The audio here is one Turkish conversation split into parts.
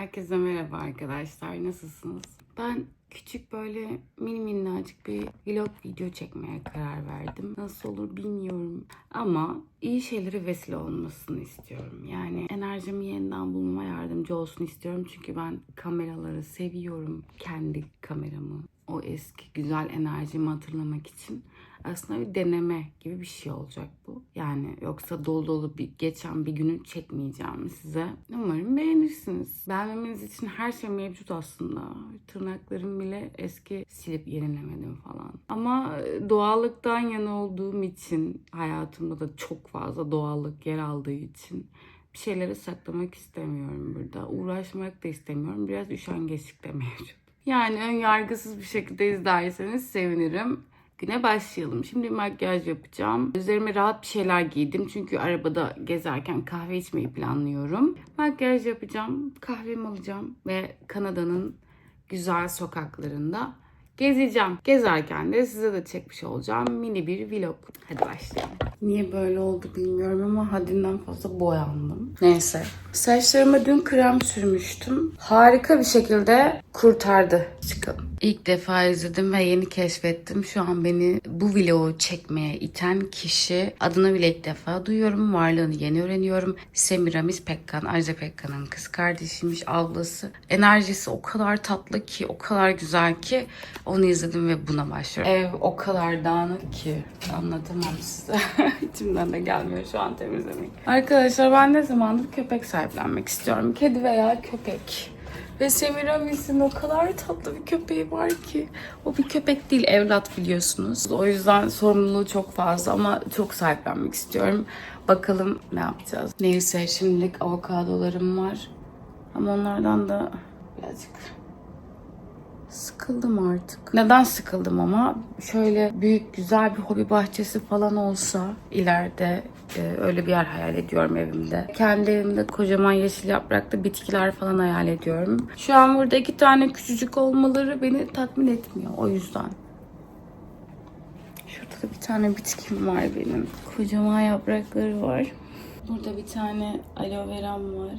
Herkese merhaba arkadaşlar. Nasılsınız? Ben küçük böyle mini minnacık bir vlog video çekmeye karar verdim. Nasıl olur bilmiyorum. Ama iyi şeylere vesile olmasını istiyorum. Yani enerjimi yeniden bulmama yardımcı olsun istiyorum. Çünkü ben kameraları seviyorum. Kendi kameramı, o eski güzel enerjimi hatırlamak için aslında bir deneme gibi bir şey olacak bu. Yani yoksa dolu dolu bir geçen bir günü çekmeyeceğim size. Umarım beğenirsiniz. Beğenmemeniz için her şey mevcut aslında. Tırnaklarım bile eski silip yenilemedim falan. Ama doğallıktan yana olduğum için hayatımda da çok fazla doğallık yer aldığı için bir şeyleri saklamak istemiyorum burada. Uğraşmak da istemiyorum. Biraz üşengeçlik de mevcut. Yani ön yargısız bir şekilde izlerseniz sevinirim güne başlayalım. Şimdi makyaj yapacağım. Üzerime rahat bir şeyler giydim. Çünkü arabada gezerken kahve içmeyi planlıyorum. Makyaj yapacağım. Kahvemi alacağım. Ve Kanada'nın güzel sokaklarında gezeceğim. Gezerken de size de çekmiş olacağım mini bir vlog. Hadi başlayalım. Niye böyle oldu bilmiyorum ama haddinden fazla boyandım. Neyse. Saçlarıma dün krem sürmüştüm. Harika bir şekilde kurtardı. Çıkalım. İlk defa izledim ve yeni keşfettim. Şu an beni bu vlogu çekmeye iten kişi adını bile ilk defa duyuyorum. Varlığını yeni öğreniyorum. Semiramis Pekkan, Ajda Pekkan'ın kız kardeşiymiş, ablası. Enerjisi o kadar tatlı ki, o kadar güzel ki onu izledim ve buna başlıyorum. Ev o kadar dağınık ki anlatamam size. İçimden de gelmiyor şu an temizlemek. Arkadaşlar ben ne zamandır köpek sahiplenmek istiyorum. Kedi veya köpek. Ve Semiramis'in o kadar tatlı bir köpeği var ki. O bir köpek değil evlat biliyorsunuz. O yüzden sorumluluğu çok fazla ama çok sahiplenmek istiyorum. Bakalım ne yapacağız. Neyse şimdilik avokadolarım var. Ama onlardan da birazcık Sıkıldım artık. Neden sıkıldım ama? Şöyle büyük güzel bir hobi bahçesi falan olsa ileride e, öyle bir yer hayal ediyorum evimde. Kendi evimde kocaman yeşil yapraklı bitkiler falan hayal ediyorum. Şu an burada iki tane küçücük olmaları beni tatmin etmiyor o yüzden. Şurada da bir tane bitkim var benim. Kocaman yaprakları var. Burada bir tane aloe veram var.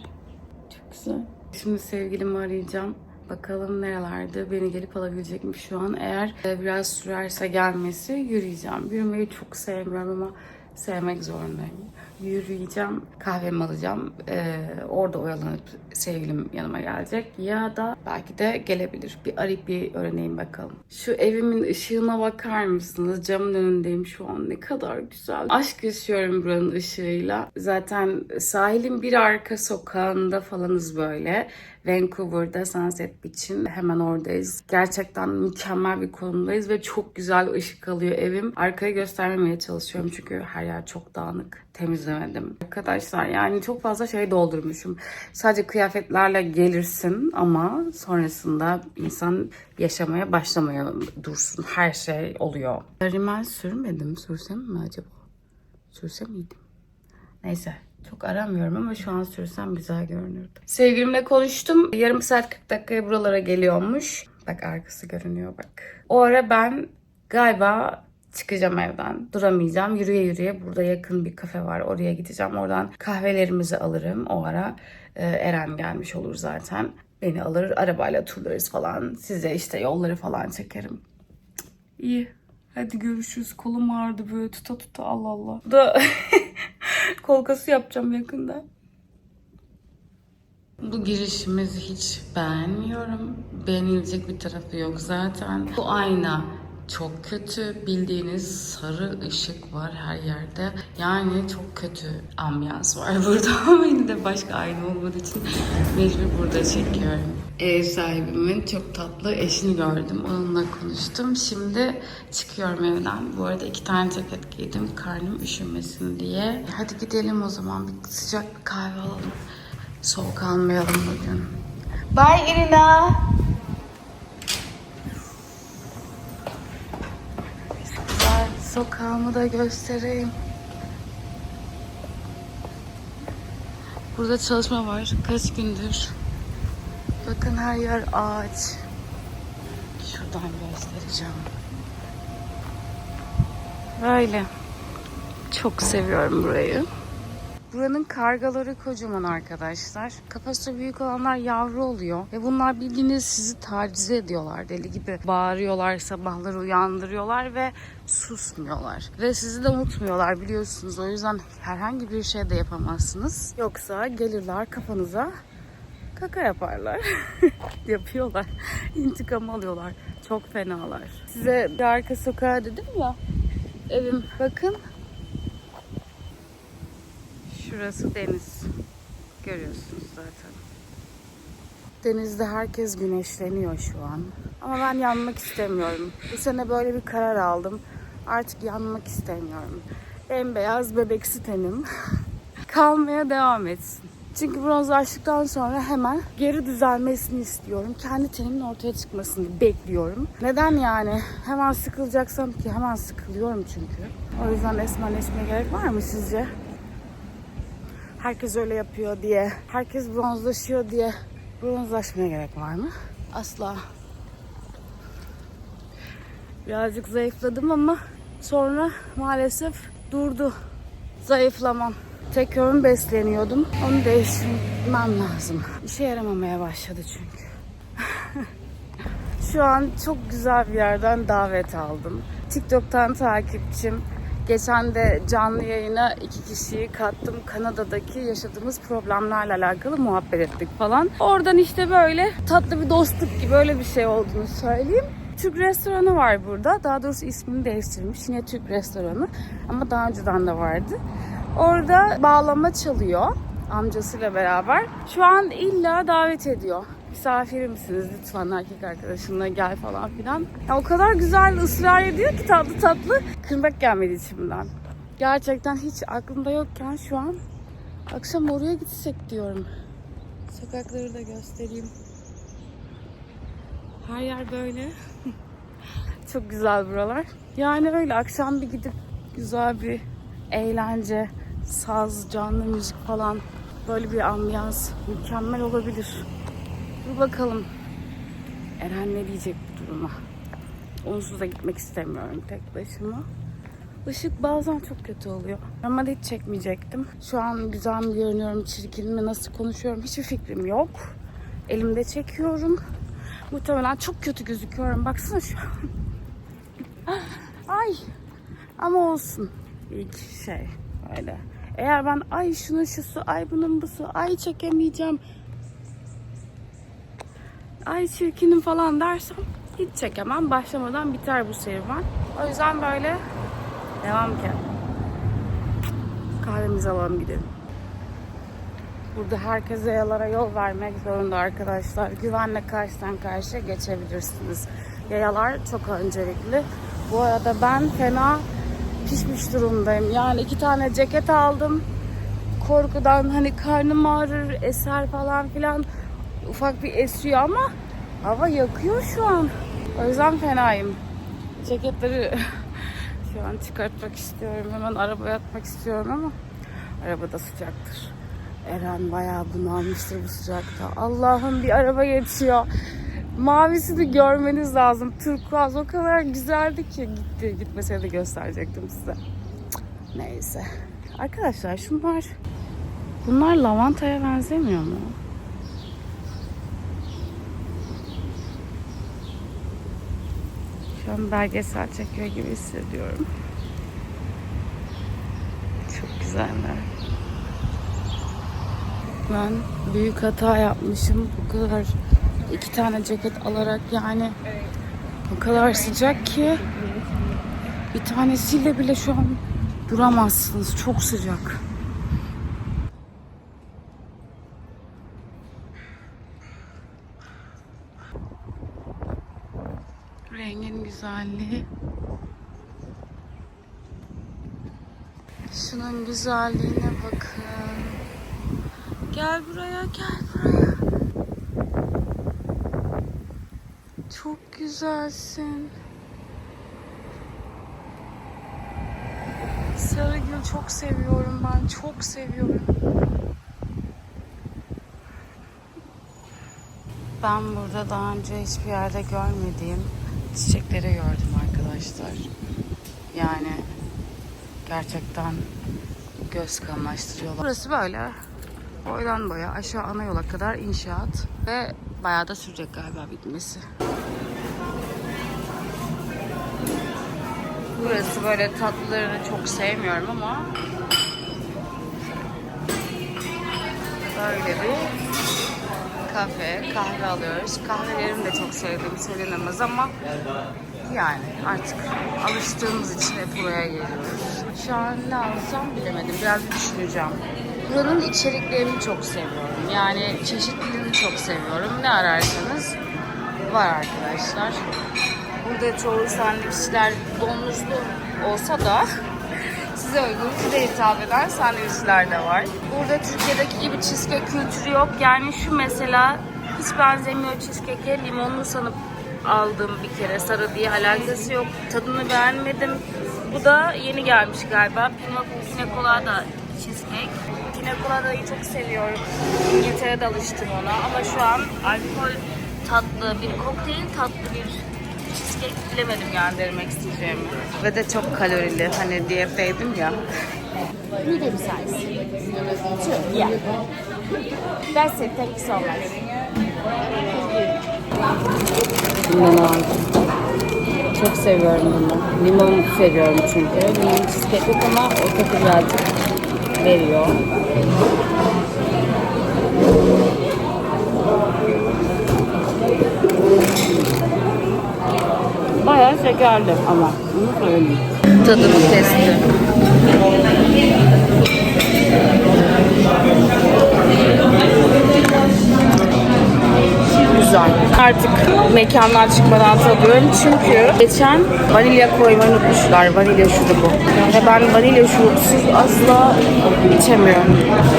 Çok güzel. Şimdi sevgilimi arayacağım. Bakalım nerelerde beni gelip alabilecekmiş şu an. Eğer e, biraz sürerse gelmesi yürüyeceğim. Yürümeyi çok sevmiyorum ama sevmek zorundayım. Yürüyeceğim, kahvemi alacağım. Ee, orada oyalanıp sevgilim yanıma gelecek. Ya da belki de gelebilir. Bir arayıp bir öğreneyim bakalım. Şu evimin ışığına bakar mısınız? Camın önündeyim şu an. Ne kadar güzel. Aşk yaşıyorum buranın ışığıyla. Zaten sahilin bir arka sokağında falanız böyle. Vancouver'da Sunset Beach'in hemen oradayız. Gerçekten mükemmel bir konumdayız ve çok güzel ışık alıyor evim. Arkayı göstermemeye çalışıyorum çünkü her yer çok dağınık. Temizlemedim. Arkadaşlar yani çok fazla şey doldurmuşum. Sadece kıyafetlerle gelirsin ama sonrasında insan yaşamaya başlamaya dursun. Her şey oluyor. Rimel sürmedim. Sürsem mi acaba? Sürse miydim? Neyse çok aramıyorum ama şu an sürsem güzel görünürdü. Sevgilimle konuştum. Yarım saat 40 dakikaya buralara geliyormuş. Bak arkası görünüyor bak. O ara ben galiba çıkacağım evden. Duramayacağım. Yürüye yürüye burada yakın bir kafe var. Oraya gideceğim. Oradan kahvelerimizi alırım. O ara e, Eren gelmiş olur zaten. Beni alır arabayla turlarız falan. Size işte yolları falan çekerim. İyi. Hadi görüşürüz. Kolum ağrıdı böyle tuta tuta Allah Allah. Bu Da kol kası yapacağım yakında. Bu girişimizi hiç beğenmiyorum. Beğenilecek bir tarafı yok zaten. Bu ayna çok kötü. Bildiğiniz sarı ışık var her yerde. Yani çok kötü ambiyans var burada ama yine de başka ayna olmadığı için mecbur burada çekiyorum. Ev sahibimin çok tatlı eşini gördüm. Onunla konuştum. Şimdi çıkıyorum evden. Bu arada iki tane ceket giydim. Karnım üşümesin diye. Hadi gidelim o zaman. Bir sıcak bir kahve alalım. Soğuk almayalım bugün. Bye Irina. Güzel sokağımı da göstereyim. Burada çalışma var. Kaç gündür. Bakın her yer ağaç. Şuradan göstereceğim. Böyle. Çok seviyorum burayı. Buranın kargaları kocaman arkadaşlar. Kafası büyük olanlar yavru oluyor. Ve bunlar bildiğiniz sizi taciz ediyorlar. Deli gibi bağırıyorlar, sabahları uyandırıyorlar ve susmuyorlar. Ve sizi de unutmuyorlar biliyorsunuz. O yüzden herhangi bir şey de yapamazsınız. Yoksa gelirler kafanıza kaka yaparlar. Yapıyorlar. İntikam alıyorlar. Çok fenalar. Size bir arka sokağa dedim ya. Evim bakın. Şurası deniz. Görüyorsunuz zaten. Denizde herkes güneşleniyor şu an. Ama ben yanmak istemiyorum. Bu sene böyle bir karar aldım. Artık yanmak istemiyorum. Bembeyaz bebeksi tenim kalmaya devam etsin. Çünkü bronzlaştıktan sonra hemen geri düzelmesini istiyorum. Kendi tenimin ortaya çıkmasını bekliyorum. Neden yani? Hemen sıkılacaksam ki hemen sıkılıyorum çünkü. O yüzden esmerleşmeye gerek var mı sizce? Herkes öyle yapıyor diye, herkes bronzlaşıyor diye bronzlaşmaya gerek var mı? Asla. Birazcık zayıfladım ama sonra maalesef durdu zayıflamam. Tek öğün besleniyordum. Onu değiştirmem lazım. İşe yaramamaya başladı çünkü. Şu an çok güzel bir yerden davet aldım. TikTok'tan takipçim. Geçen de canlı yayına iki kişiyi kattım. Kanada'daki yaşadığımız problemlerle alakalı muhabbet ettik falan. Oradan işte böyle tatlı bir dostluk gibi öyle bir şey olduğunu söyleyeyim. Türk restoranı var burada. Daha doğrusu ismini değiştirmiş. Yine Türk restoranı. Ama daha önceden de vardı. Orada bağlama çalıyor amcasıyla beraber. Şu an illa davet ediyor. Misafir misiniz lütfen erkek arkadaşınla gel falan filan. Ya o kadar güzel ısrar ediyor ki tatlı tatlı. Kırmak gelmedi içimden. Gerçekten hiç aklımda yokken şu an akşam oraya gitsek diyorum. Sokakları da göstereyim. Her yer böyle. Çok güzel buralar. Yani öyle akşam bir gidip güzel bir eğlence, saz, canlı müzik falan böyle bir ambiyans mükemmel olabilir. Dur bakalım Eren ne diyecek bu duruma. Onsuz da gitmek istemiyorum tek başıma. Işık bazen çok kötü oluyor. Normalde hiç çekmeyecektim. Şu an güzel mi görünüyorum, çirkin mi, nasıl konuşuyorum hiçbir fikrim yok. Elimde çekiyorum. Muhtemelen çok kötü gözüküyorum. Baksana şu an. Ay. Ama olsun. İlk şey öyle. Eğer ben ay şunun şusu, ay bunun busu, ay çekemeyeceğim. Ay çirkinim falan dersem hiç çekemem. Başlamadan biter bu serüven. O yüzden böyle devam ki. Kahvemizi alalım gidelim. Burada herkese yayalara yol vermek zorunda arkadaşlar. Güvenle karşıdan karşıya geçebilirsiniz. Yayalar çok öncelikli. Bu arada ben fena pişmiş durumdayım. Yani iki tane ceket aldım. Korkudan hani karnım ağrır, eser falan filan. Ufak bir esiyor ama hava yakıyor şu an. O yüzden fenayım. Ceketleri şu an çıkartmak istiyorum. Hemen arabaya atmak istiyorum ama arabada sıcaktır. Eren bayağı bunalmıştır bu sıcakta. Allah'ım bir araba geçiyor. Mavisini görmeniz lazım. Turkuaz o kadar güzeldi ki gitti. Gitmeseydi gösterecektim size. Neyse. Arkadaşlar şunlar bunlar lavantaya benzemiyor mu? Şu an belgesel çekiyor gibi hissediyorum. Çok güzeller. Ben büyük hata yapmışım. Bu kadar iki tane ceket alarak yani o kadar sıcak ki bir tanesiyle bile şu an duramazsınız. Çok sıcak. Rengin güzelliği. Şunun güzelliğine bakın. Gel buraya, gel buraya. Çok güzelsin. Sarıgül çok seviyorum ben, çok seviyorum. Ben burada daha önce hiçbir yerde görmediğim çiçekleri gördüm arkadaşlar. Yani gerçekten göz kamaştırıyorlar. Burası böyle boydan boya aşağı ana yola kadar inşaat ve bayağı da sürecek galiba bitmesi. Burası böyle tatlılarını çok sevmiyorum ama böyle bir kafe, kahve alıyoruz. Kahvelerimi de çok sevdiğim söylenemez ama yani artık alıştığımız için hep buraya geliyoruz. Şu an ne alsam bilemedim. Biraz düşüneceğim. Buranın içeriklerini çok seviyorum. Yani çeşitliliğini çok seviyorum. Ne ararsanız var arkadaşlar. Burada çoğu sandviçler donmuşlu olsa da size uygun, size hitap eden sandviçler de var. Burada Türkiye'deki gibi cheesecake kültürü yok. Yani şu mesela hiç benzemiyor cheesecake'e limonlu sanıp aldım bir kere sarı diye alakası yok. Tadını beğenmedim. Bu da yeni gelmiş galiba. Pina, pina colada cheesecake. Pina colada'yı çok seviyorum. İngiltere'de alıştım ona ama şu an alkol tatlı bir kokteyl tatlı bir cheesecake bilemedim yani denemek isteyeceğimi. Ve de çok kalorili. Hani diyetteydim ya. Medium size. Two. Yeah. That's it. Thank you so much. Bundan aldım. Çok seviyorum bunu. Limon seviyorum çünkü. Limon cheesecake ama o tadı birazcık veriyor. Bayağı şekerli ama bunu söyleyeyim. Tadını testi. Güzel. Artık mekandan çıkmadan tadıyorum çünkü geçen vanilya koymayı unutmuşlar. Vanilya şurubu. Ve ben vanilya şurupsuz asla içemiyorum.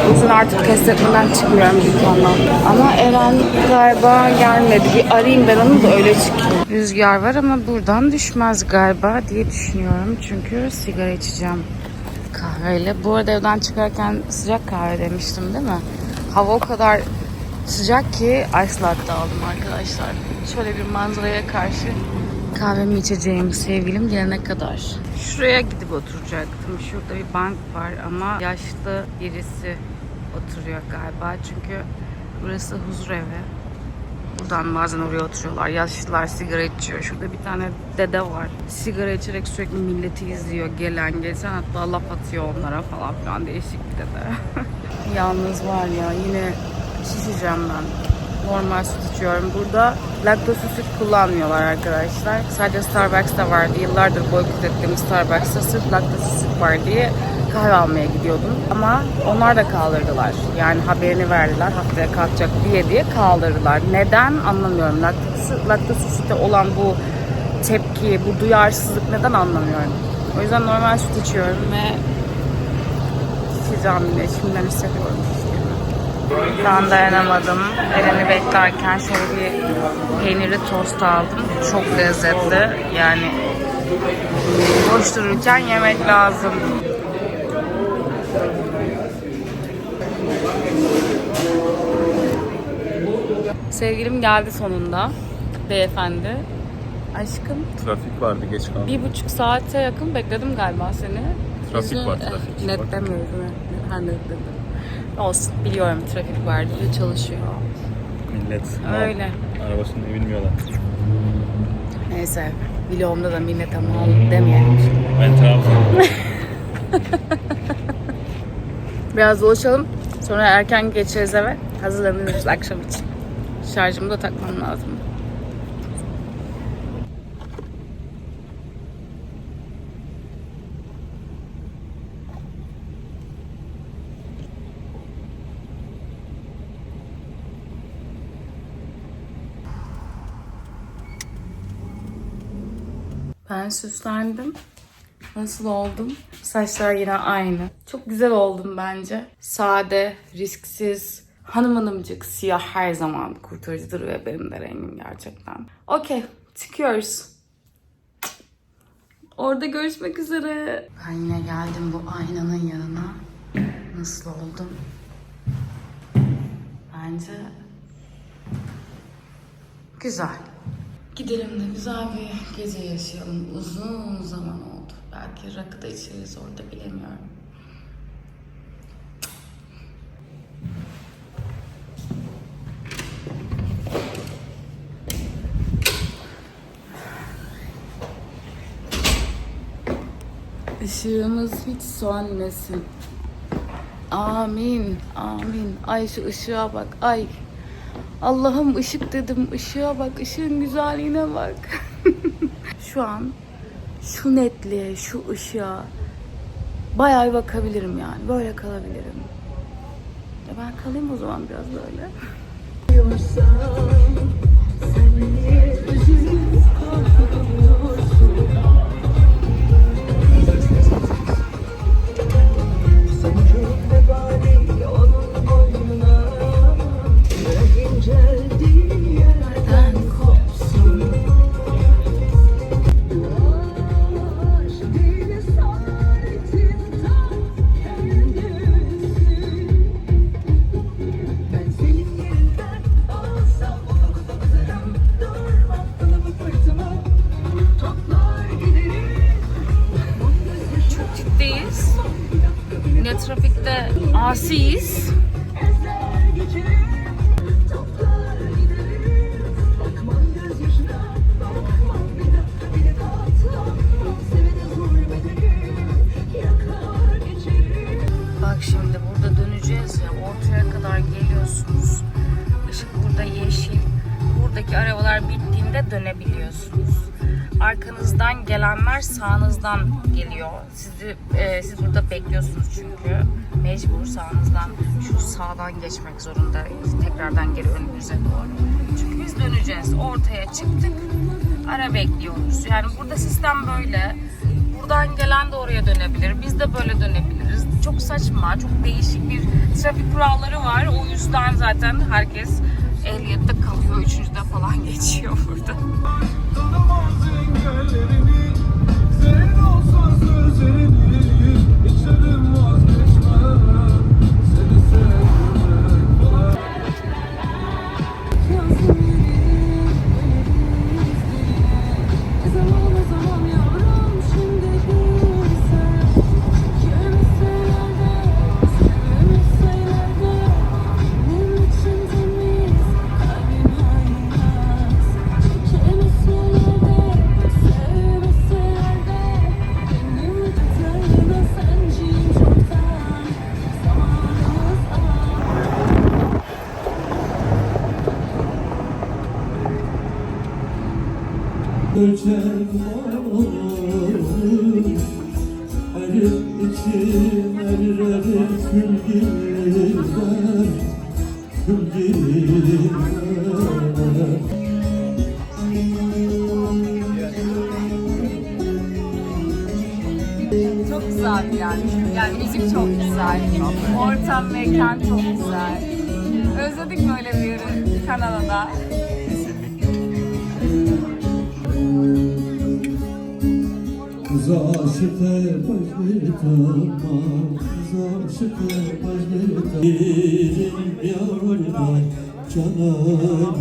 O yüzden artık test etmeden çıkmıyorum dükkandan. Ama Eren galiba gelmedi. Bir arayayım ben onu da öyle çıkayım. Rüzgar var ama buradan düşmez galiba diye düşünüyorum. Çünkü sigara içeceğim kahveyle. Bu arada evden çıkarken sıcak kahve demiştim değil mi? Hava o kadar sıcak ki ice latte aldım arkadaşlar. Şöyle bir manzaraya karşı kahvemi içeceğim sevgilim gelene kadar. Şuraya gidip oturacaktım. Şurada bir bank var ama yaşlı birisi oturuyor galiba. Çünkü burası huzur evi. Buradan bazen oraya oturuyorlar. Yaşlılar sigara içiyor. Şurada bir tane dede var. Sigara içerek sürekli milleti izliyor. Gelen geçen hatta laf atıyor onlara falan filan. Değişik bir dede. Yalnız var ya yine şişeceğim ben. Normal süt içiyorum. Burada laktozsuz süt kullanmıyorlar arkadaşlar. Sadece Starbucks'ta vardı. Yıllardır boykot ettiğim Starbucks'ta sırf laktozsuz süt var diye kahve almaya gidiyordum. Ama onlar da kaldırdılar. Yani haberini verdiler haftaya kalkacak diye diye kaldırdılar. Neden anlamıyorum. Laktozsuz, laktozsuz sütte olan bu tepki, bu duyarsızlık neden anlamıyorum. O yüzden normal süt içiyorum ve şişeceğim yine. Şimdiden hissediyorum. Ben dayanamadım. Eren'i beklerken şöyle bir peynirli tost aldım. Çok lezzetli. Yani boş dururken yemek lazım. Sevgilim geldi sonunda. Beyefendi. Aşkım Trafik vardı geç kaldım. bir buçuk saate yakın bekledim galiba seni. Trafik Yüzünü- var, trafik Net demiyorum. Her net dedim. Olsun biliyorum trafik var diye çalışıyor. Millet Öyle. arabasını bilmiyorlar. Neyse vlogumda da millete mal demeyelim. Ben Trabzon. Biraz dolaşalım. Sonra erken geçeriz eve. Hazırlanırız akşam için. Şarjımı da takmam lazım. Ben süslendim. Nasıl oldum? Saçlar yine aynı. Çok güzel oldum bence. Sade, risksiz, hanım hanımcık, siyah her zaman kurtarıcıdır ve benim de rengim gerçekten. Okey, çıkıyoruz. Orada görüşmek üzere. Ben yine geldim bu aynanın yanına. Nasıl oldum? Bence güzel. Gidelim de güzel bir gece yaşayalım. Uzun zaman oldu. Belki rakı da içeriz orada bilemiyorum. Işığımız hiç sönmesin. Amin, amin. Ay şu ışığa bak, ay. Allah'ım ışık dedim. Işığa bak. Işığın güzelliğine bak. şu an şu netliğe, şu ışığa bayağı bir bakabilirim yani. Böyle kalabilirim. Ya ben kalayım o zaman biraz böyle. Nereden sağınızdan geliyor. Sizi e, siz burada bekliyorsunuz çünkü. Mecbur sağınızdan şu sağdan geçmek zorundayız. Tekrardan geri önünüze doğru. Çünkü biz döneceğiz. Ortaya çıktık. Ara bekliyoruz. Yani burada sistem böyle. Buradan gelen de oraya dönebilir. Biz de böyle dönebiliriz. Çok saçma, çok değişik bir trafik kuralları var. O yüzden zaten herkes ehliyette kalıyor. Üçüncüde falan geçiyor burada. city. Çok güzel bir. Yani müzik çok güzel. Ortam, mekan çok güzel. Özledik böyle bir yeri. Kız aşık başlı tamam Kız aşık başlı tamam Birim yavrum canım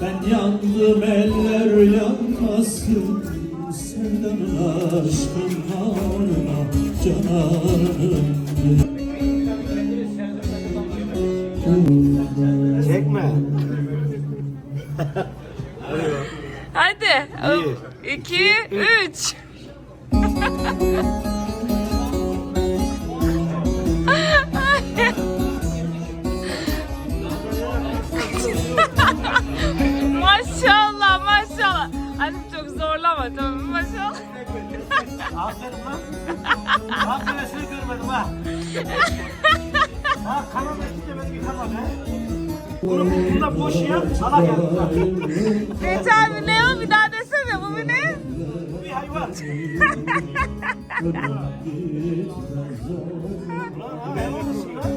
Ben yandım eller yanmasın Sevdanın aşkın harına cananım Çekme. Hadi. Bir. iki, üç. maşallah maşallah. Hadi çok zorlama tamam mı? maşallah. Aferin lan. Bak böylesini görmedim ha. Ha kanal eski demedim yıkama burada boş yer. Sana geldi bak. Necati ne o bir daha desene bu bir ne? Bu bir hayvan. Ulan ha hayvan mısın lan?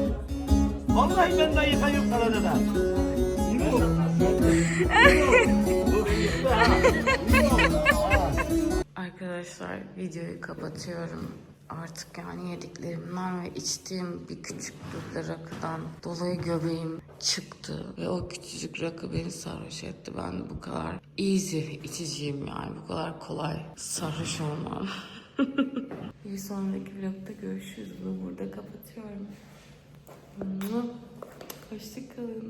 Vallahi ben daha yıkayım Kanada'da. Arkadaşlar videoyu kapatıyorum. Artık yani yediklerimden ve içtiğim bir küçüklükle rakıdan dolayı göbeğim çıktı. Ve o küçücük rakı beni sarhoş etti. Ben bu kadar easy içiciyim yani. Bu kadar kolay sarhoş olmam. bir sonraki vlogda görüşürüz. Bunu burada kapatıyorum. Hoşçakalın.